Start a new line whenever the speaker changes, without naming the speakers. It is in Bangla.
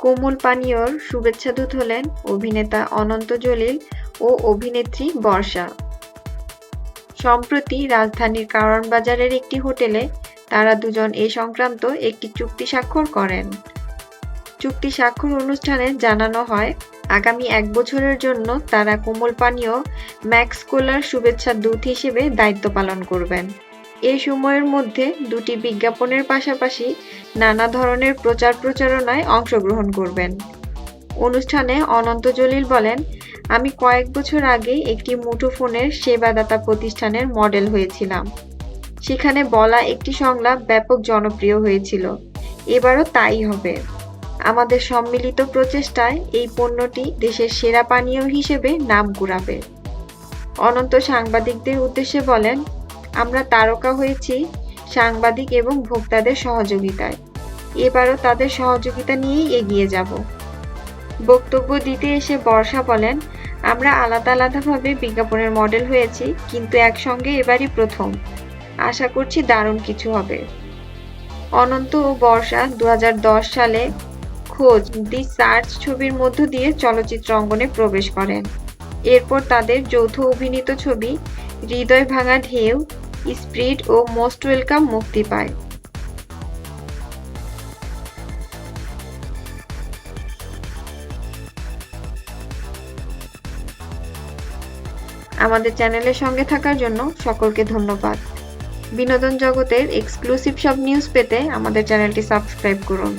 কোমল পানীয়র শুভেচ্ছাদূত হলেন অভিনেতা অনন্ত জলিল ও অভিনেত্রী বর্ষা। সম্প্রতি রাজধানীর কারণ বাজারের একটি হোটেলে তারা দুজন এ সংক্রান্ত একটি চুক্তি স্বাক্ষর করেন। চুক্তি স্বাক্ষর অনুষ্ঠানে জানানো হয়, আগামী এক বছরের জন্য তারা কোমল পানীয় ম্যাক্স কোলার শুভেচ্ছা দূত হিসেবে দায়িত্ব পালন করবেন। এই সময়ের মধ্যে দুটি বিজ্ঞাপনের পাশাপাশি নানা ধরনের প্রচার প্রচারণায় অংশগ্রহণ করবেন। অনুষ্ঠানে অনন্ত জলিল বলেন, আমি কয়েক বছর আগে একটি মুঠোফোনের সেবাদাতা প্রতিষ্ঠানের মডেল হয়েছিলাম। সেখানে বলা একটি সংলাপ ব্যাপক জনপ্রিয় হয়েছিল। এবারও তাই হবে। আমাদের সম্মিলিত প্রচেষ্টায় এই পণ্যটি দেশের সেরা পানীয় হিসেবে নাম কুড়াবে। অনন্ত সাংবাদিকদের উদ্দেশ্যে বলেন আমরা তারকা হয়েছি সাংবাদিক এবং ভোক্তাদের সহযোগিতায়। এবারও তাদের সহযোগিতা নিয়েই এগিয়ে যাব। বক্তব্য দিতে এসে বর্ষা বলেন, আমরা আলাদা আলাদাভাবে বিজ্ঞাপনের মডেল হয়েছি, কিন্তু একসঙ্গে এবারই প্রথম। আশা করছি দারুণ কিছু হবে। অনন্ত ও বর্ষা দু হাজার দশ সালে খোঁজ, দি সার্চ ছবির মধ্য দিয়ে চলচ্চিত্র অঙ্গনে প্রবেশ করেন। এরপর তাদের যৌথ অভিনীত ছবি, হৃদয় ভাঙা ঢেউ স্প্রিট ও মোস্ট ওয়েলকাম মুক্তি পায়। আমাদের চ্যানেলের সঙ্গে থাকার জন্য সকলকে ধন্যবাদ। বিনোদন জগতের এক্সক্লুসিভ সব নিউজ পেতে আমাদের চ্যানেলটি সাবস্ক্রাইব করুন।